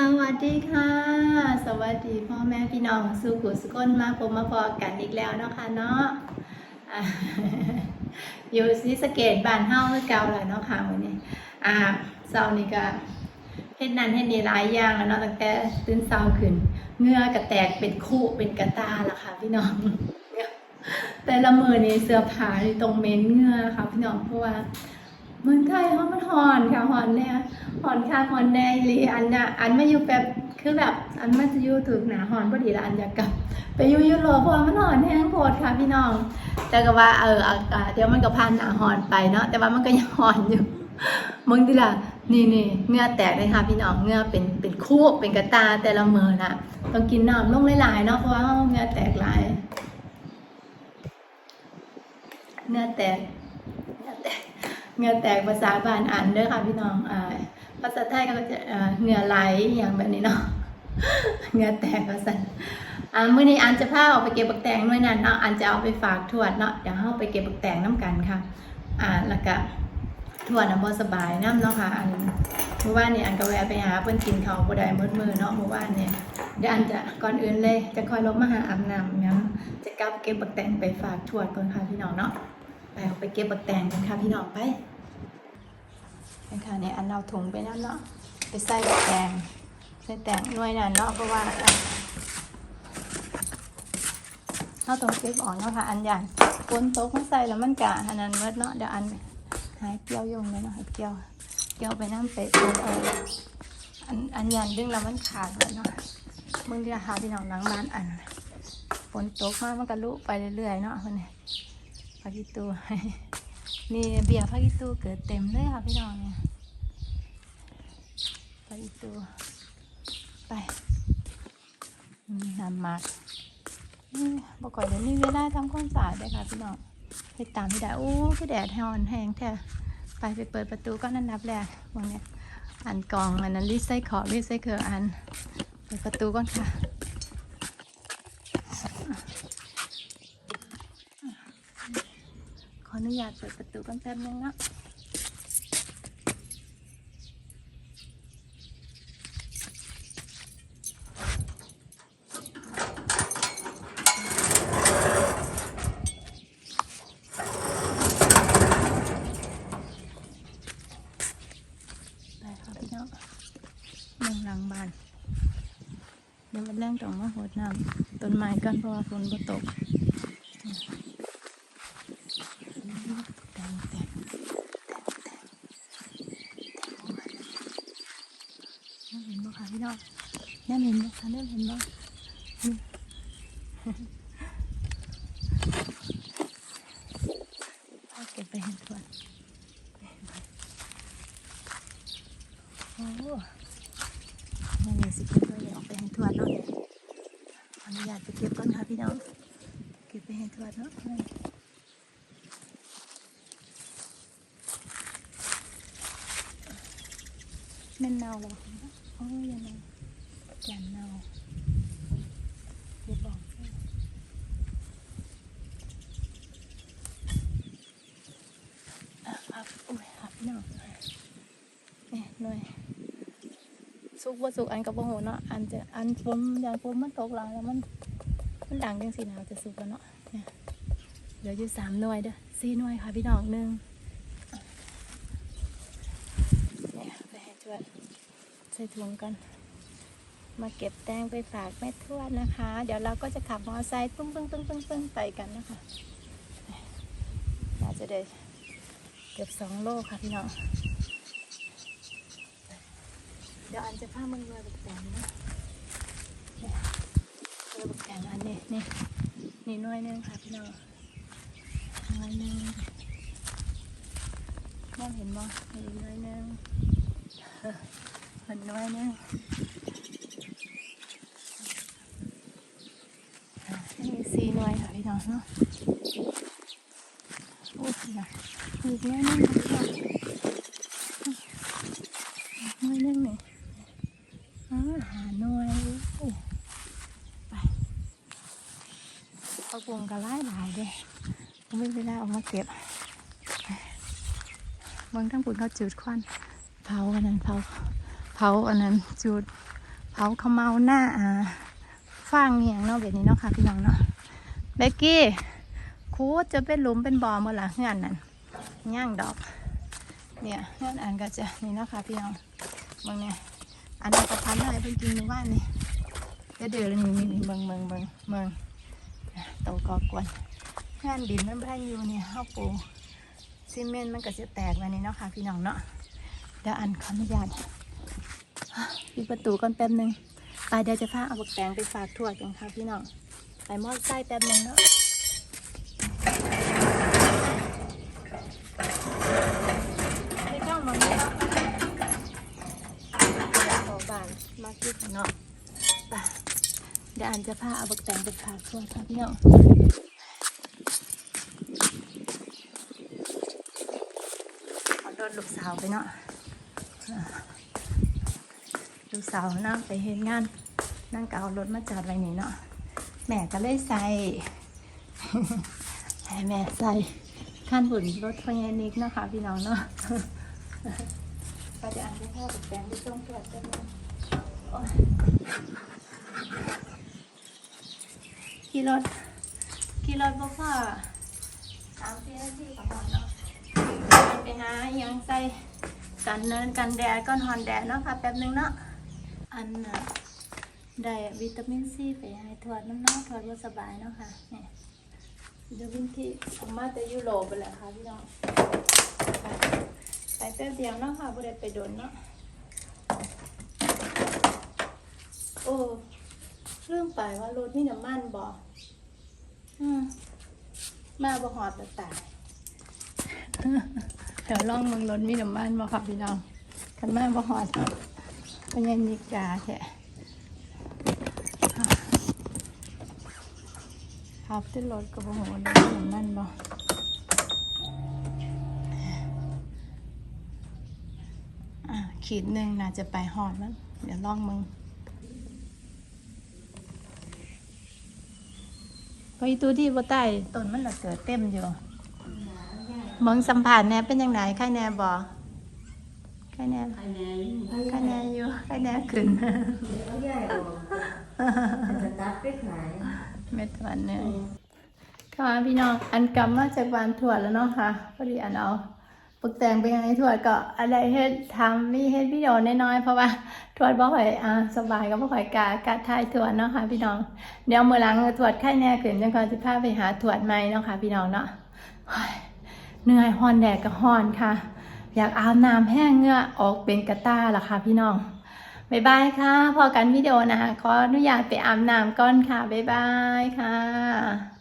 สวัสดีค่ะ สวัสดีพ่อแม่พี่น้องสุขุสุขนมาพบมาพอกันอีกแล้วเนาะค่ะเนาะอยู่ศรีสเกดบ้านเฮาเก่าแล้วเนาะค่ะวันนี้อ่าเช้านี้ก็เฮ็ดนั่นเฮ็ดนี่หลายอย่างแล้วเนาะตั้งแต่ตื่นเช้าขึ้นเงื่อกระแตกเป็นคู่เป็นกระตาละค่ะ พี่น้องแต่ละมือนี่เสื้อผ้าตรงเม้นเงื่อค่ะพี่น้องเพราะว่า เมืองไทยเขามันหอนค่ะหอนเนี่ยหอนค่ะหอนแน่หลีอันน่ะอันมาอยู่แบบคือแบบอันมาจะอยู่ถึงหนาหอนพอดีละอันอยากกลับ ไปอยู่ยุโรปเพราะมันหอนแห้งโพดค่ะพี่น้อง แต่ก็ว่าเอออากาศเดี๋ยวมันก็ผ่านหนาหอนไปเนาะแต่ว่ามันก็ยังหอนอยู่มึงดิล่ะนี่นี่เงื่อแตกเลยค่ะพี่น้องเงื่อเป็นเป็นคู่เป็นกระตาแต่ละมือน่ะต้องกินน้ำลงหลายๆเนาะเพราะว่าเงื่อแตกหลายเงื่อแตกเหงื่อแตก เหงื่อแตกภาษาบานอ่านเด้อค่ะพี่น้องอภาษาไทยก็จะเหงื่อไหลอย่างแบบนี้เนาะเหงื่อแตกภาษาอ่ามื้อนี้อันจะพาออกไปเก็บบักแตงด้วยนั่นเนาะอันจะเอาไปฝากทวดเนาะเดี๋ยวเฮาไปเก็บบักแตงน้ำกันค่ะ อ่าแล้วก็ทวดน่ะบ่สบายน้ำเนาะค่ะอันเมื่อวานนี้อันก็แวะไปหาเพิ่นกินข้าวบ่ได้มื้อมื้อเนาะเมื่อวานเนี่ยเดี๋ยวอันจะก่อนอื่นเลย จะคอยลบมาหาอาบน้ำยังจะกลับเก็บบักแตงไปฝากทวดก่อนค่ะพี่น้องเนาะ ไปเอาไปเก็บบักแตงกันค่ะพี่น้องไปเป็นค่ะเนี่ยอันเราถุงไปนั่นเนาะไปใส่บักแตงใส่แตงน่วยนั่นเนาะเพราะว่าเราต้องเก็บออกเนาะค่ะอันใหญ่ฝนตกมันใส่แล้วมันกะอันนั้นเมื่อเนาะเดี๋ยวอันหายเกลียวยงเลยเนาะหายเกลียวเกลียวไปน้ำไปโอนเอาอันอันยันดึงแล้วมันขาดเลยเนาะมึงที่ราคาพี่น้องหลังบ้านอันฝนตกมามันก็ลุไปเรื่อยๆเนาะคนนี้ พักอีตูนี่เบียร์พักอีตูเกิดเต็มเลยค่ะพี่น้องเนี่ยพักอีตูไปนำมานี่บอกก่อนเดี๋ยวนี้เวลาทำความสะอาดเลยค่ะพี่น้องไปตามที่ได้โอ้คือแดดแห้งแห้งแท้ไปไปเปิดประตูก็นั่นนับแรกวงเนี้อันกล่องอันนั้นรีไซเคิลรีไซเคิลอันเปิดประตูก่อนค่ะ ข ออนุญาตเปิดประตูกันแป๊บนึงนะเดี๋ยวมันแรงต้องมาหดน้ำต้นไม้กันเพราะว่าฝนบ่ตก แตงแตงแตงแตงเห็นบ่คะพี่น้องแน่เห็นบ่คะแน่เห็นบ่นี่เอาเก็บไปเห็นทวนโอ้นี่นี่สิเก็บไว้เดี๋ยวเอาไปให้ทวนเนาะขออนุญาตไปเก็บก่อนค่ะพี่น้อง เก็บไปให้ทวนเนาะแม่นเนาบ่โอ้ยยังไงแก่นเนาเดี๋ยวบอกให้อะครับอุ้ยครับเนาะเอ๊ะหน่อย สุกบ่สุกอันกับบ่หูเนาะอันจะอันฝนอย่างฝนมันตกหลังแล้วมันมันดังจังสินะจะสุกแล้วเนาะเนี่ยเหลืออยู่สามหน่วยเด้อสี่หน่วยค่ะพี่น้องหนึ่งเนี่ยไปให้ทวดใส่ถุงกัน มาเก็บแตงไปฝากแม่ทวดนะคะ เดี๋ยวเราก็จะขับมอเตอร์ไซค์ปึ้งปึ้งปึ้งปึ้งปึ้งไปกันนะคะน่าจะได้เกือบสองโลค่ะพี่น้อง เดี๋ยวอันจะพามึงมาบักแตงนะเนี่ยเอาบักแตงอันนี้นี่นี่น้อยนึงค่ะพี่น้องน้อยนึงมองเห็นบ่นี่อีกหน้อยหนึงมันน้อยนึงอะนี่สีน่วยค่ะพี่น้องเนาะโอ้ยนะอีกน้อยนึงค่ะน้อยนึงนี่อ่าหาหน่วยโอ้ยไป เอากวงกระไล่หลายเด้ผมไม่เวลาออกมาเก็บเมืองทั้งปุ่นเขาจุดควันเผาอันนั้นเผาเผาอันนั้นจุดเผาขาเมาหน้าอ่าฟางเหียงเนาะแบบนี้เนาะค่ะพี่น้องเนาะเบกกี้คูดจะเป็นหลุมเป็นบ่อเมื่อละเฮือนนั่นย่างดอก เนี่ยเฮือนอันก็จะนี่เนาะค่ะพี่น้องเมืองเนี่ยอันนั้ก็พันอะไรเพิ่งกินในบ้านนี่เดี๋ยวเดี๋ยวนี่นี่เมืองเมืองเมืองเมือง กอกวนเฮือนดินมันไม่ได้อยู่เนี่ยข้าวปูซีเมนต์มันก็จะแตกมานี่เนาะค่ะพี่น้องเนาะเดี๋ยวอันขออนุญาตปิดประตูก่อนแป๊บหนึงไปเดี๋ยวจะพาเอาบักแตงไปฝากทวกันค่ะพี่น้องไปมอดไส้แป๊บหนึงเนาะไปเข้ามาเนาะขอบานมาคิดเนาะ เดี๋ยวอันจะพาเอาบักแตงไปฝากทวดค่ะพี่น้องขอโดนลูกสาวไปเนาะลูกสาวนั่งไปเห็นงาน นั่งก็เอารถมาจอดไว้นี่เนาะแม่ก็เลยใส่ให้แม่ใส่ขั้นบุญรถพญานิกนะคะพี่น้องเนาะก็จะอ่านได้แค่แต่งไปช่งตรวจกันนะโอ๊ย ขี่รถขี่รถบ่พ่อสามสี่นาทีก็พอเนาะไปหายังใส่กันเนินกันแดดก้อนฮอนแดดเนาะค่ะแป๊บหนึงเนาะอันน่ะได้วิตามินซีไปให้ทวดน้ำน้องทวดว่าสบายเนาะค่ะเนี่ยวิตามินที่ออกมาแต่ยุโรปไปแหละค่ะพี่น้องไปไปแป๊บเดียวเนาะค่ะบ่ได้ไปโดนเนาะโอ้ เรื่องไปว่ารถนี่น้ำมันบ่อืมมาบ่หอดแต่ตายเดี๋ยวลองเมืองรถมีน้ำมันมาค่ะพี่น้องกันแม่บ่หอดเป็นยังนิกาแท้ขับที่รถก็บ่หัวรถมีน้ำมันบ่อะขีดหนึ่งน่าจะไปหอดมั้งเดี๋ยวลองมึง ก็อีตัวที่บ่ใต้ต้นมันละเกิดเต็มอยู่มองสัมผัสแน่เป็นยังไงใครแน่บ่ใครแน่คะแนนใครแน่อยู่ใครแน่ขึ้นเขาใหญ่กว่จะตัดไปขายเม็ดวันเนี่ยค่ะพี่น้องอันกลับมาจากวานถวแล้วเนาะค่ะพอดีอันเอา ปึกแต่งไปให้ถวดก็อะไรเฮ็ดทำมีเฮ็ดวิดีโอน้อยๆเพราะว่าถวดบ่ค่อยอ่าสบายก็บ่ค่อยกากาถ่ายถวดเนาะค่ะพี่น้องเดี๋ยวมื้อหลังถวดไข้แน่ขึ้นจังก็สิพาไปหาถวดใหม่เนาะค่ะพี่น้องเนาะเหนื่อยฮอนแดดก็ฮอนค่ะ อยากอาบน้ำแห้งเหงื่อออกเป็นกระต้าล่ะค่ะพี่น้องบ๊ายบายค่ะพอกันวิดีโอนะคะขออนุญาตไปอาบน้ำก่อนค่ะบ๊ายบายค่ะ